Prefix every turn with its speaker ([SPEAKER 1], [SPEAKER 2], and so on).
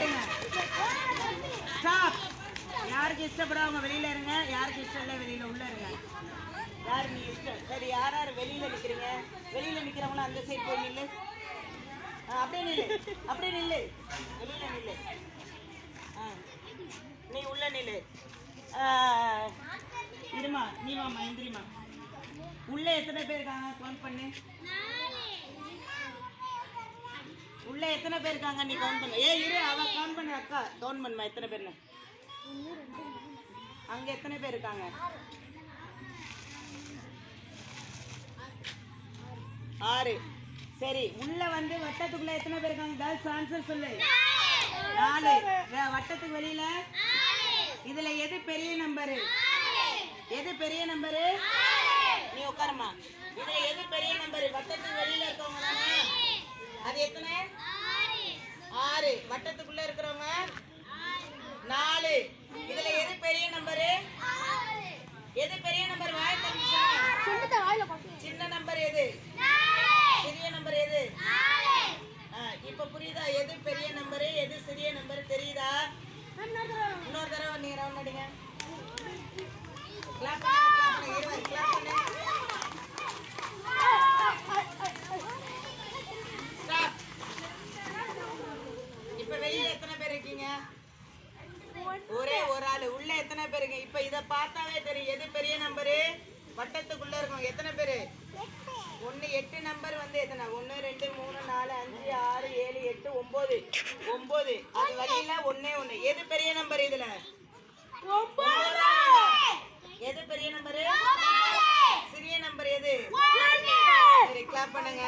[SPEAKER 1] இருங்க. ஸ்டாப் யாருக்கு இஷ்டப்படாம வெளியில இருங்க. யாருக்கு இஷ்டம் இல்லை வெளியில உள்ள இருங்க. யாரு நீ இஷ்டம்? சரி யார் யார் வெளியில நிக்கிறீங்க? வெளியில நிக்கிறவங்களும் அந்த சைடு போய் நில்லு. அப்படியே நில்லு. அப்படியே நில்லு. வெளியில நில்லு. ஆ நீ உள்ள நில்லு. இருமா நீ வாமா எந்திரிமா. உள்ள எத்தனை பேர் இருக்காங்க? கவுண்ட் பண்ணு. உள்ள எத்தனை பேர் இருக்காங்க? நீ கவுண்ட் பண்ணு. ஏ இரு அவ கவுண்ட் பண்ணு அக்கா. கவுண்ட் பண்ணுமா எத்தனை பேர்னு? அங்க எத்தனை பேர் இருக்காங்க? ஆறு. சரி உள்ள வந்து வட்டத்துக்குள்ள எத்தனை பேர் இருக்காங்க? கேர்ள்ஸ் ஆன்சர் சொல்லு. நாலு. வட்டத்துக்கு வெளியில? இதுல எது பெரிய நம்பரு எது பெரிய நம்பரு நீ உட்காருமா இதுல எது பெரிய நம்பரு வட்டத்துக்கு வெளியில இருக்கவங்க தானே அது எத்தனை? ஆறு. வட்டத்துக்குள்ள இருக்கிறவங்க நாலு இதுல எது பெரிய நம்பரு எது பெரிய நம்பர் வாய தெரிஞ்சா சின்ன நம்பர் எது சிறிய நம்பர் எது ஆ, இப்ப புரியுதா எது பெரிய நம்பரு எது சிறிய நம்பர் தெரியுதா இன்னொரு தடவை நீங்க ரவுண்ட் அடிங்க கிளாப் பண்ணுங்க clap பண்ணுங்க இருவர் கிளாப் பண்ணு ஸ்டாப் இப்ப வெளியில எத்தனை பேர் இருக்கீங்க ஒரே ஒரு ஆளு உள்ள எத்தனை பேர் இருக்கீங்க இப்ப இத பார்த்தாவே தெரியும். எது பெரிய நம்பரு? வட்டத்துக்குள்ள இருக்கவங்க. எத்தனை பேரு? ஒண்ணு எட்டு நம்பர் வந்து எத்தனை? ஒண்ணு ரெண்டு மூணு நாலு அஞ்சு ஆறு ஏழு எட்டு ஒன்பது. ஒன்பது. அது வழியில ஒண்ணே ஒண்ணு. எது பெரிய நம்பர் இதுல? எது பெரிய நம்பரு? சிறிய நம்பர் எது? சரி கிளாப் பண்ணுங்க.